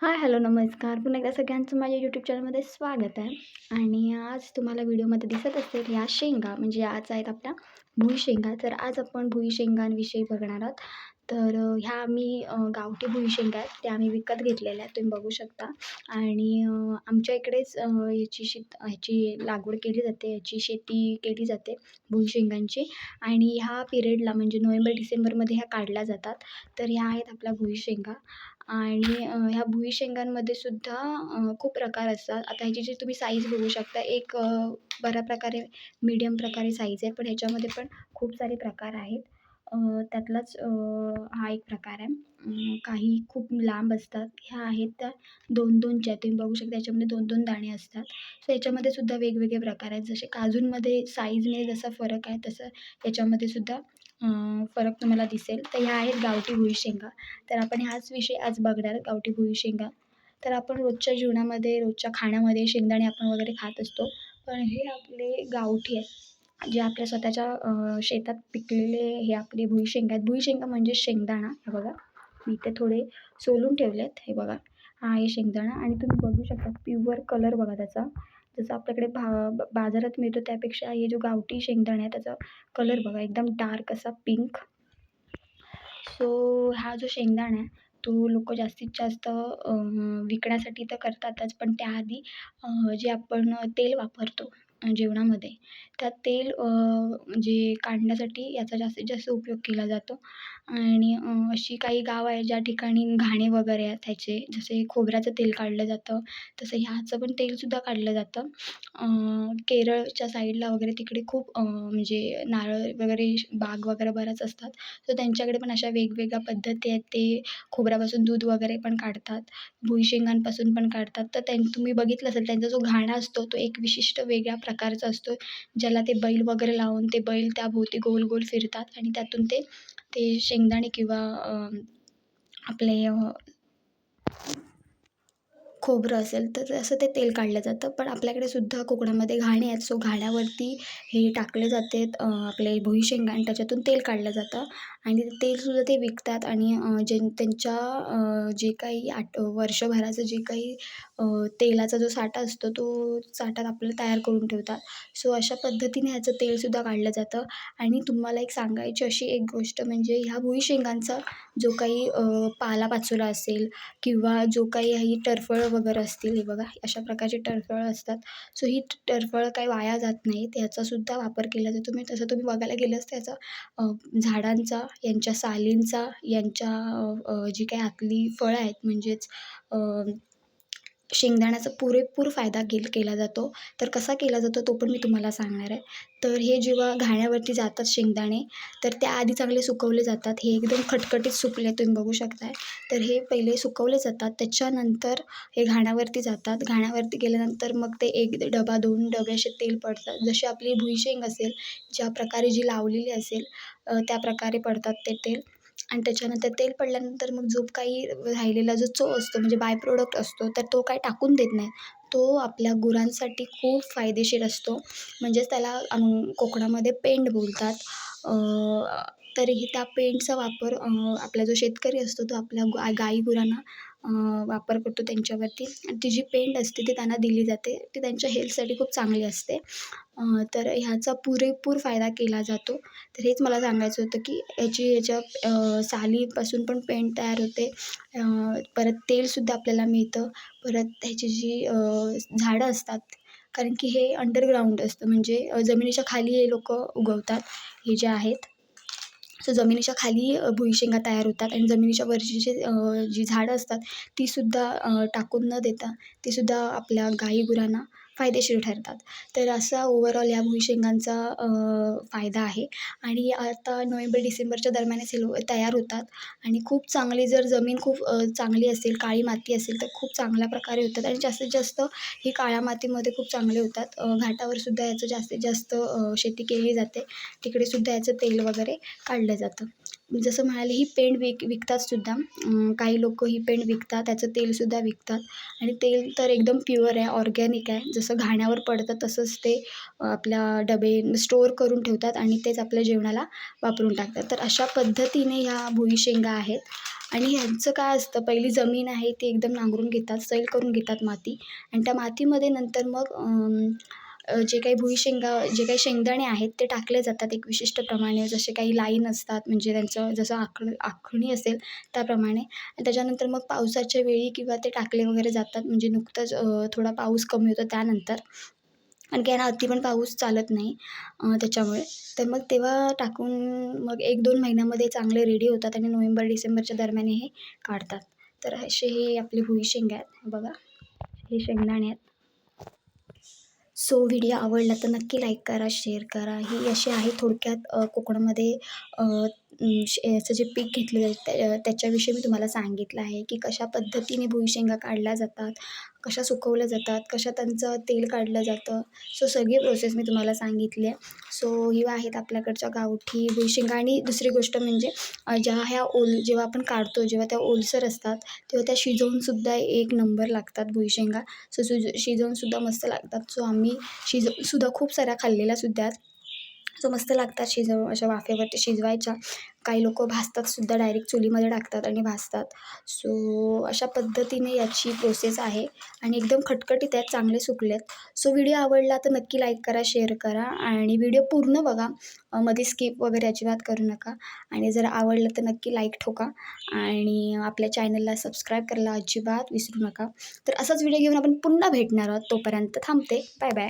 Hi hello नमस्कार. पुन्हा एकदा सगळ्यांचं माझ्या यूट्यूब चॅनलमध्ये स्वागत आहे. आणि आज तुम्हाला व्हिडिओमध्ये दिसत असेल ह्या शेंगा. म्हणजे आज आहेत आपल्या भुई शेंगा. तर आज आपण भुई शेंगांविषयी बघणार आहोत. तर ह्या आम्ही गावठी भुई शेंगा आहेत. त्या आम्ही विकत घेतलेल्या आहेत. तुम्ही बघू शकता. आणि आमच्या इकडेच याची शेत ह्याची लागवड केली जाते. याची शेती केली जाते भुई शेंगांची. आणि ह्या पिरियडला म्हणजे नोव्हेंबर डिसेंबरमध्ये ह्या काढल्या जातात. तर ह्या आहेत आपल्या भुई शेंगा. आणि ह्या भुई शेंगांमध्ये सुद्धा खूप प्रकार असतात. आता ह्याची जी तुम्ही साईज बघू शकता एक बऱ्या प्रकारे मीडियम प्रकारे साईज आहे पण ह्याच्यामध्ये पण खूप सारे प्रकार आहेत. त्यातलाच हा एक प्रकार आहे. काही खूप लांब असतात. ह्या आहेत त्या दोन दोनच्या तुम्ही बघू शकता याच्यामध्ये दोन दोन दाणे असतात. सो याच्यामध्ये सुद्धा वेगवेगळे प्रकार आहेत. जसे काजूंमध्ये साईजने जसा फरक आहे तसं याच्यामध्ये सुद्धा फरक तुम्हाला दिसेल. तर ह्या आहेत गावठी भुई शेंगा. तर आपण ह्याच विषय आज बघणार गावठी भुई शेंगा. तर आपण रोजच्या जीवनामध्ये रोजच्या खाण्यामध्ये शेंगदाणे आपण वगैरे खात असतो. पण हे आपले गावठी आहेत. जे आपल्या स्वतःच्या शेतात पिकलेले हे आपले भुई शेंगा आहेत. भुई शेंगा म्हणजे शेंगदाणा. हे बघा. मी ते थोडे सोलून ठेवले आहेत हे बघा. हा आहे शेंगदाणा. आणि तुम्ही बघू शकता प्युअर कलर बघा त्याचा. जसं आपल्याकडे भा बाजारात मिळतो त्यापेक्षा हे जो गावठी शेंगदाणा आहे त्याचा कलर बघा एकदम डार्क असा पिंक सो हा जो शेंगदाणा आहे तो लोक जास्तीत जास्त विकण्यासाठी तर करतातच पण त्याआधी जे आपण तेल वापरतो जेवणामध्ये. त्यात तेल जे म्हणजे काढण्यासाठी याचा जास्तीत जास्त उपयोग केला जातो. आणि अशी काही गावं आहे ज्या ठिकाणी घाणे वगैरे आहेत त्याचे जसे खोबऱ्याचं तेल काढलं जातं तसं ह्याचं पण तेलसुद्धा काढलं जातं. केरळच्या साईडला वगैरे तिकडे खूप म्हणजे नारळ वगैरे बाग वगैरे बऱ्याच असतात. तर त्यांच्याकडे पण अशा वेगवेगळ्या पद्धती आहेत. ते खोबऱ्यापासून दूध वगैरे पण काढतात भुईशेंगांपासून पण काढतात. तर त्यां तुम्ही बघितलं असेल त्यांचा जो घाणा असतो तो एक विशिष्ट वेगळ्या प्रकारचा असतो ज्याला ते बैल वगैरे लावून ते बैल त्याभोवती गोल गोल फिरतात आणि त्यातून ते ते शेंगदाणे किंवा आपले खोबरं असेल तर असं ते तेल काढलं जातं. पण आपल्याकडे सुद्धा कोकणामध्ये घाणे आहेत सो घाण्यावरती हे टाकले जाते आपले भुईशेंगा आणि त्याच्यातून तेल काढलं जातं. आणि ते तेलसुद्धा ते विकतात आणि जे त्यांच्या जे काही आट वर्षभराचं जे काही तेलाचा जो साठा असतो तो साठात आपल्याला तयार करून ठेवतात. सो अशा पद्धतीने ह्याचं तेलसुद्धा काढलं जातं. आणि तुम्हाला एक सांगायची अशी एक गोष्ट म्हणजे ह्या भुईशेंगांचा जो काही पालापाचोला पालापाचोळा असेल किंवा जो काही ही टरफळ वगैरे असतील हे बघा अशा प्रकारची टरफळं असतात. सो ही टरफळं काही वाया जात नाहीत याचासुद्धा वापर केला जातो. मी तसं तुम्ही बघायला गेलंच त्याचा झाडांचा यांच्या सालींचा यांच्या जी काही आतली फळं आहेत म्हणजेच शेंगदाण्याचा पुरेपूर फायदा केल केला जातो. तर कसा केला जातो तो पण मी तुम्हाला सांगणार आहे. तर हे जेव्हा घाण्यावरती जातात शेंगदाणे तर त्याआधी चांगले सुकवले जातात. हे एकदम खटखटीत सुकले तुम्ही बघू शकताय. तर हे पहिले सुकवले जातात. त्याच्यानंतर हे घाण्यावरती जातात. घाण्यावरती गेल्यानंतर मग ते एक डबा दोन डबे असे तेल पडतात. जशी आपली भुईशेंग असेल ज्या प्रकारे जी लावलेली असेल त्या प्रकारे पडतात ते तेल. आणि त्याच्यानंतर तेल पडल्यानंतर मग जो काही राहिलेला जो चव असतो म्हणजे बाय प्रोडक्ट असतो तर तो काही टाकून देत नाही. तो आपल्या गुरांसाठी खूप फायदेशीर असतो. म्हणजेच त्याला कोकणामध्ये पेंड बोलतात. तरीही त्या पेंटचा वापर आपला जो शेतकरी असतो तो आपल्या गा गाई गुरांना वापर करतो त्यांच्यावरती. ती जी पेंट असते ती त्यांना दिली जाते. ती त्यांच्या हेल्थसाठी खूप चांगली असते. तर ह्याचा पुरेपूर फायदा केला जातो. तर हेच मला सांगायचं होतं की याची याच्या सालीपासून पण पेंट तयार होते. परत तेलसुद्धा आपल्याला मिळतं. परत ह्याची जी झाडं असतात कारण की हे अंडरग्राऊंड असतं. म्हणजे जमिनीच्या खाली हे लोक उगवतात हे जे आहेत. सो जमिनीच्या खाली भुईशेंगा तयार होतात आणि जमिनीच्या वरची जी जी झाडं असतात तीसुद्धा टाकून न देता तीसुद्धा आपल्या गाई गुरांना फायदेशीर ठरतात. तर असा ओवरऑल या भुईशेंगांचा फायदा आहे. आणि आता नोव्हेंबर डिसेंबरच्या दरम्यानच हे लो तयार होतात. आणि खूप चांगली जर जमीन खूप चांगली असेल काळी माती असेल तर खूप चांगल्या प्रकारे होतात. आणि जास्तीत जास्त ही काळ्या मातीमध्ये खूप चांगले होतात. घाटावरसुद्धा घाटावर सुद्धा याचं जास्तीत जास्त शेती केली जाते. तिकडे सुद्धा याचं तेल वगैरे काढलं जातं. जसं म्हणाले ही पेंड विक विकतात सुद्धा. काही लोक ही पेंड विकतात त्याचं तेलसुद्धा विकतात. आणि तेल तर एकदम प्युअर आहे ऑर्गॅनिक आहे. जसं घाण्यावर पडतं तसंच ते आपल्या डबे स्टोअर करून ठेवतात आणि तेच आपल्या जेवणाला वापरून टाकतात. तर अशा पद्धतीने ह्या भुई शेंगा आहेत. आणि ह्यांचं काय असतं पहिली जमीन आहे ती एकदम नांगरून घेतात सैल करून घेतात माती. आणि त्या मातीमध्ये नंतर मग जे काही भुईशेंगा जे काही शेंगदाणे आहेत ते टाकले जातात एक विशिष्ट प्रमाणे. जसे काही लाईन असतात म्हणजे त्यांचं जसं आख आखणी असेल त्याप्रमाणे. त्याच्यानंतर मग पावसाच्या वेळी किंवा ते टाकले वगैरे जातात. म्हणजे नुकतंच थोडा पाऊस कमी होतो त्यानंतर. आणखी यांना अति पण पाऊस चालत नाही त्याच्यामुळे. तर मग तेव्हा टाकून मग एक दोन महिन्यामध्ये चांगले रेडी होतात आणि नोव्हेंबर डिसेंबरच्या दरम्यान हे काढतात. तर असे हे आपले भुईशेंगा आहेत. बघा. हे शेंगदाणे आहेत. सो व्हिडिओ आवडला तर नक्की लाईक करा शेअर करा. ही अशी आहे थोडक्यात कोकणामध्ये याचं जे पीक घेतलं जातं त्याच्याविषयी मी तुम्हाला सांगितलं आहे की कशा पद्धतीने भुईशेंगा काढल्या जातात कशा सुकवल्या जातात कशा त्यांचं तेल काढलं जातं सो सगळी प्रोसेस मी तुम्हाला सांगितली आहे. सो ही आहेत आपल्याकडच्या गावठी भुईशेंगा आणि दुसरी गोष्ट म्हणजे ज्या ह्या ओल जेव्हा आपण काढतो जेव्हा त्या ओलसर असतात तेव्हा त्या शिजवूनसुद्धा एक नंबर लागतात भुईशेंगा. सो शिजवूनसुद्धा मस्त लागतात. सो आम्ही शिजवूनसुद्धा खूप साऱ्या खाल्लेल्या सो मस्त लागतात शिजव अशा वाफेवरती शिजवायच्या. काही लोक भाजतातसुद्धा डायरेक्ट चुलीमध्ये टाकतात आणि भाजतात. सो अशा पद्धतीने याची प्रोसेस आहे. आणि एकदम खटखटीत आहेत चांगले सुकलेत. सो व्हिडिओ आवडला तर नक्की लाईक करा शेअर करा. आणि व्हिडिओ पूर्ण बघा. मध्ये स्किप वगैरे अजिबात करू नका. आणि जर आवडलं तर नक्की लाईक ठोका. आणि आपल्या चॅनलला सबस्क्राईब करायला अजिबात विसरू नका. तर असाच व्हिडिओ घेऊन आपण पुन्हा भेटणार आहोत. तोपर्यंत थांबते. Bye bye